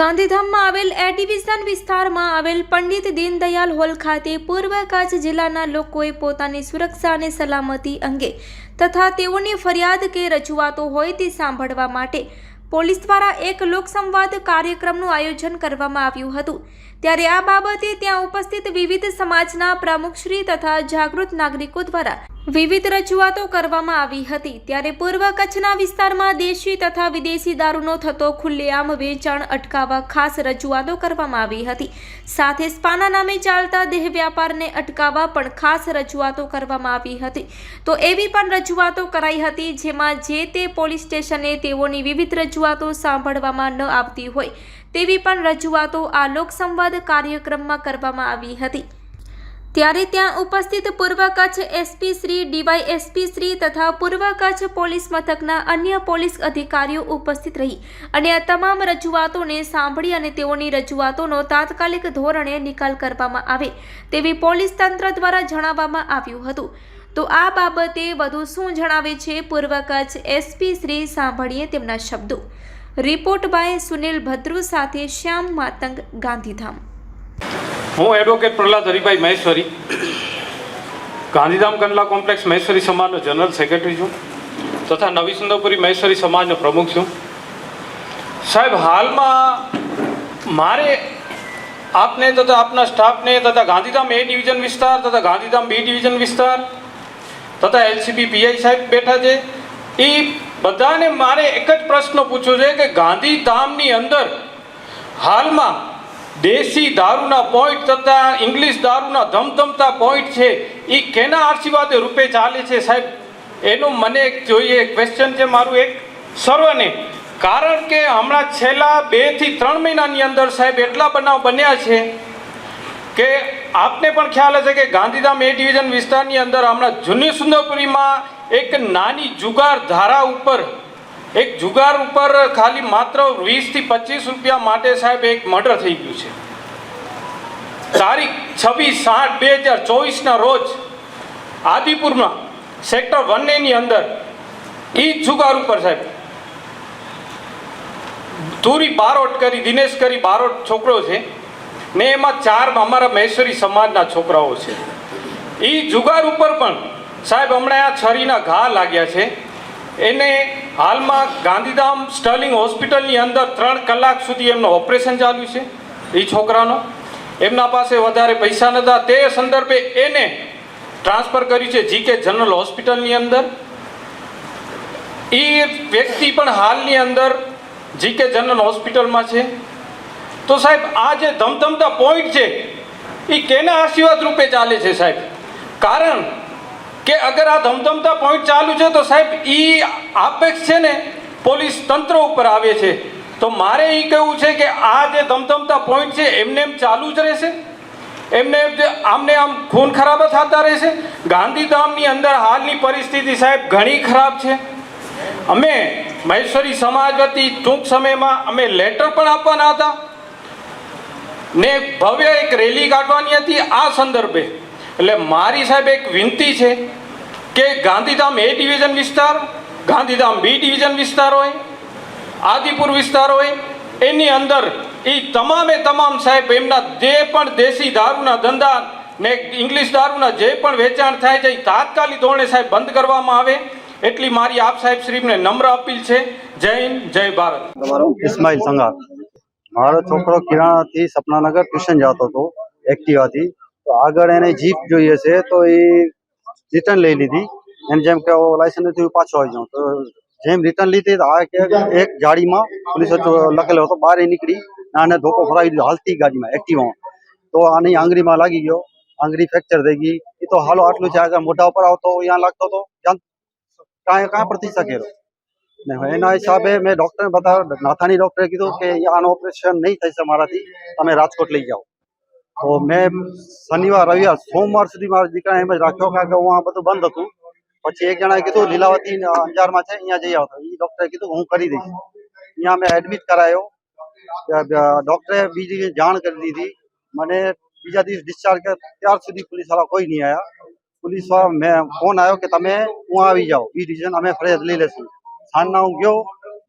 ગાંધીધામમાં આવેલ એ ડિવિઝન વિસ્તારમાં આવેલ પંડિત દીનદયાલ હોલ ખાતે પૂર્વ કચ્છ જિલ્લાના લોકોએ પોતાની સુરક્ષા અને સલામતી અંગે તથા તેઓની ફરિયાદ કે રજૂઆતો હોય તે સાંભળવા માટે પોલીસ દ્વારા એક લોકસંવાદ કાર્યક્રમનું આયોજન કરવામાં આવ્યું હતું. ત્યારે આ બાબતે ત્યાં ઉપસ્થિત વિવિધ સમાજના પ્રમુખશ્રી તથા જાગૃત નાગરિકો દ્વારા વિવિધ રજૂઆતો કરવામાં આવી હતી. ત્યારે પૂર્વ કચ્છના વિસ્તારમાં દેશી તથા વિદેશી દારૂનો થતો ખુલ્લેઆમ વેચાણ અટકાવવા ખાસ રજૂઆતો કરવામાં આવી હતી. સાથે સ્પાના નામે ચાલતા દેહ વ્યાપારને અટકાવવા પણ ખાસ રજૂઆતો કરવામાં આવી હતી. તો એવી પણ રજૂઆતો કરાઈ હતી જેમાં જે તે પોલીસ સ્ટેશને તેઓની વિવિધ રજૂઆતો સાંભળવામાં ન આવતી હોય તેવી પણ રજૂઆતો આ લોકસંવાદ કાર્યક્રમમાં કરવામાં આવી હતી. ત્યારે ત્યાં ઉપસ્થિત પૂર્વ Kutch SP Shri DY SP Shri તથા પૂર્વ કચ્છ પોલીસ મથકના અન્ય પોલીસ અધિકારીઓ ઉપસ્થિત રહી અને આ તમામ રજૂઆતોને સાંભળી અને તેઓની રજૂઆતોનો તાત્કાલિક ધોરણે નિકાલ કરવામાં આવે તેવી પોલીસ તંત્ર દ્વારા જણાવવામાં આવ્યું હતું. તો આ બાબતે વધુ શું જણાવે છે પૂર્વ કચ્છ એસપી શ્રી? સાંભળીએ તેમના શબ્દો. રિપોર્ટ બાય સુનિલ ભદ્રુ સાથે શ્યામ માતંગ ગાંધીધામ. હું એડવોકેટ પ્રહલાદ હરિભાઈ મહેશ્વરી. ગાંધીધામ કંડલા કોમ્પ્લેક્સ મહેશ્વરી સમાજનો જનરલ સેક્રેટરી છું તથા નવી સુંદરપુરી મહેશ્વરી સમાજનો પ્રમુખ છું. સાહેબ, હાલમાં મારે આપને તથા આપના સ્ટાફને તથા ગાંધીધામ એ ડિવિઝન વિસ્તાર તથા ગાંધીધામ બી ડિવિઝન વિસ્તાર તથા એલસીબી પીઆઈ સાહેબ બેઠા છે. એ બધાને મારે એક જ પ્રશ્ન પૂછવો છે કે ગાંધીધામની અંદર હાલમાં દેશી દારૂના પોઈન્ટ તથા ઇંગ્લિશ દારૂના ધમધમતા પોઈન્ટ છે. એ કેના આશીર્વાદે રૂપે ચાલે છે સાહેબ? એનું મને એક જોઈએ ક્વેશ્ચન છે મારું એક. સર્વને, કારણ કે હમણાં છેલ્લા બેથી ત્રણ મહિનાની અંદર સાહેબ એટલા બનાવ બન્યા છે કે આપને પણ ખ્યાલ હશે કે ગાંધીધામ એ ડિવિઝન વિસ્તારની અંદર હમણાં જૂની સુંદરપુરીમાં એક નાની જુગાર ધારા ઉપર એક જુગાર ઉપર ખાલી માત્ર વીસથી પચીસ રૂપિયા માટે સાહેબ એક મર્ડર થઈ ગયું છે. તારીખ છવ્વીસ આઠ બે હજાર ચોવીસના રોજ આદિપુરમાં સેક્ટર વન વનની અંદર એ જ જુગાર ઉપર સાહેબ તુરી બારોટ કરી, દિનેશ કરી બારોટ છોકરો છે. ને એમાં ચાર અમારા મહેશ્વરી સમાજના છોકરાઓ છે. એ જુગાર ઉપર પણ સાહેબ હમણાં આ છરીના ઘા લાગ્યા છે. એને હાલમાં ગાંધીધામ સ્ટર્લિંગ હોસ્પિટલની અંદર ત્રણ કલાક સુધી એમનું ઓપરેશન ચાલ્યું છે એ છોકરાનો. એમના પાસે વધારે પૈસા નહોતા તે સંદર્ભે એને ટ્રાન્સફર કર્યું છે જીકે જનરલ હોસ્પિટલની અંદર. એ વ્યક્તિ પણ હાલની અંદર જીકે જનરલ હોસ્પિટલમાં છે. તો સાહેબ, આ જે ધમધમતા પોઈન્ટ છે એ કેના આશીર્વાદ રૂપે ચાલે છે સાહેબ? કારણ કે અગર આ ધમધમતા પોઈન્ટ ચાલુ છે તો સાહેબ એ આપેક્ષ છે ને પોલીસ તંત્ર ઉપર આવે છે. તો મારે એ કહેવું છે કે આ જે ધમધમતા પોઈન્ટ છે એમને એમ ચાલુ જ રહેશે. એમને આમને આમ ખૂન ખરાબ થતા રહેશે. ગાંધીધામની અંદર હાલની પરિસ્થિતિ સાહેબ ઘણી ખરાબ છે. અમે મહેશ્વરી સમાજ વતી ટૂંક સમયમાં અમે લેટર પણ આપવાના હતા. ને ભવ્ય એક રેલી કાઢવાની હતી આ સંદર્ભે. એટલે મારી સાહેબ એક વિનંતી છે કે ગાંધીધામ એ ડિવિઝન વિસ્તાર, ગાંધીધામ બી ડિવિઝન વિસ્તાર હોય, આદિપુર વિસ્તાર હોય, એની અંદર એ તમામે તમામ સાહેબ એમના જે પણ દેશી દારૂના ધંધા ને ઇંગ્લિશ દારૂના જે પણ વેચાણ થાય છે એ તાત્કાલિક ધોરણે સાહેબ બંધ કરવામાં આવે. એટલી મારી આપ સાહેબ શ્રીને નમ્ર અપીલ છે. જય હિન્દ, જય ભારત. ઇસ્માઇલ સંઘાર મારો છોકરો કિરાણાથી સપનાનગર ટ્યુશન જતો હતો, એક્ટિવાથી. તો આગળ એને જીપ જોઈએ છે, તો એ રિટર્ન લઈ લીધી એમ જેમ કે લાયસન્સ નથી હું પાછો આવી જાઉં તો જેમ રિટર્ન લીધી તો આ કે એક ગાડીમાં પોલીસ લખેલો હતો બહાર એ નીકળી અને આને ધોકો ફરાવી દીધો હાલતી ગાડીમાં એક્ટિવામાં તો આની આંગળીમાં લાગી ગયો આંગળી ફ્રેક્ચર થઈ ગઈ એ તો હાલો આટલું છે આગળ મોઢા ઉપર આવતો અહીંયા લાગતો હતો જ્યાં કાંઈ કાંઈ પણ થઈ શકેલો ને એના હિસાબે મેં ડોક્ટરને બતાવ્યો નાથાની ડોક્ટરે કીધું કે આનું ઓપરેશન નહીં થઈ શકે મારાથી તમે રાજકોટ લઈ જાઓ તો મેં શનિવાર, રવિવાર, સોમવાર સુધી મારા દીકરાને એમ જ રાખ્યો કારણ કે હું બધું બંધ હતું. પછી એક જણાએ કીધું, લીલાવતી અંજારમાં છે, અહીંયા જઈ આવતો. એ ડોક્ટરે કીધું, હું કરી દઈશ. અહીંયા મેં એડમિટ કરાયો. ડોક્ટરે બીજી જાણ કરી દીધી. મને બીજા દિવસ ડિસ્ચાર્જ ત્યાર સુધી પોલીસવાળા કોઈ નહીં આવ્યા પોલીસવાળા મેં ફોન આવ્યો કે તમે હું આવી જાઓ એ ડિસિઝન અમે ફરિયાદ લઈ લેશું. સાંજના હું ગયો.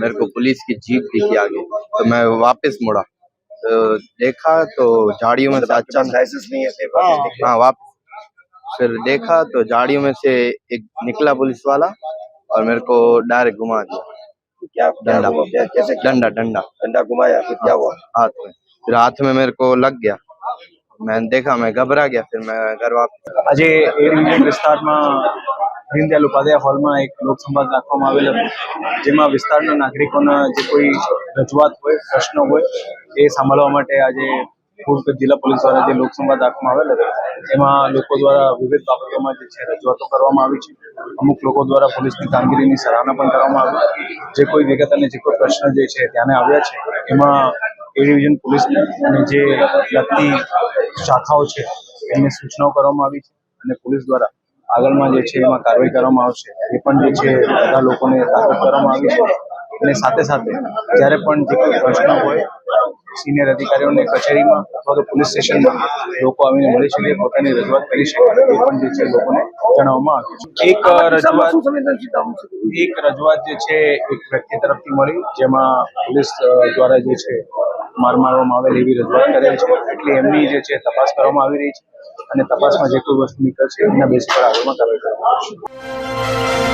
मेरे को पुलिस की जीप दिखी आगे तो मैं वापस मुड़ा तो देखा तो झाड़ियों में से अचानक लाइसेंस नहीं है हाँ वापस फिर देखा तो झाड़ियों में से एक निकला पुलिस वाला और मेरे को डायरेक्ट घुमा दिया क्या क्या डंडा हुआ? क्या कैसे डंडा डंडा डंडा घुमाया फिर क्या हुआ हाथ में फिर हाथ में मेरे को लग गया मैंने देखा मैं घबरा गया फिर मैं घर वापस આજે એ ડિવિઝન વિસ્તારમાં દીનદયાલ ઉપાધ્યાય હોલમાં એક લોકસંવાદ રાખવામાં આવેલ. જેમાં વિસ્તારના નાગરિકોના જે કોઈ રજૂઆત હોય, પ્રશ્નો હોય, એ સાંભળવા માટે આજે પૂર્વ જિલ્લા પોલીસ દ્વારા જે લોકસંવાદ રાખવામાં આવેલ હતો, એમાં લોકો દ્વારા વિવિધ બાબતોમાં જે છે રજૂઆતો કરવામાં આવી છે. અમુક લોકો દ્વારા પોલીસની કામગીરીની સરાહના પણ કરવામાં આવી. જે કોઈ વિગત અને જે કોઈ પ્રશ્ન જે છે ધ્યાને આવ્યા છે, એમાં એ ડિવિઝન પોલીસને અને જે લગતી શાખાઓ છે, એમને સૂચનાઓ કરવામાં આવી છે અને પોલીસ દ્વારા આગળમાં જે છે એમાં કાર્યવાહી કરવામાં આવશે એ પણ જે છે બધા લોકોને તાકાત કરવામાં આવી છે. અને સાથે સાથે જ્યારે પણ જે કોઈ પ્રશ્ન હોય સિનિયર અધિકારીઓને કચેરીમાં અથવા તો પોલીસ સ્ટેશનમાં લોકો આવીને મળી શકે પોતાની રજૂઆત કરી શકે એ પણ જે છે લોકોને જણાવવામાં આવ્યું છે. એક રજૂઆત એક રજૂઆત જે છે એક વ્યક્તિ તરફથી મળી જેમાં પોલીસ દ્વારા જે છે માર મારવામાં આવેલ એવી રજૂઆત કરેલ છે. એટલે એમની જે છે, તપાસ કરવામાં આવી રહી છે અને તપાસમાં જે કોઈ વસ્તુ નીકળશે એમના બેસ પર આગળમાં કાર્યવાહી કરવામાં આવશે.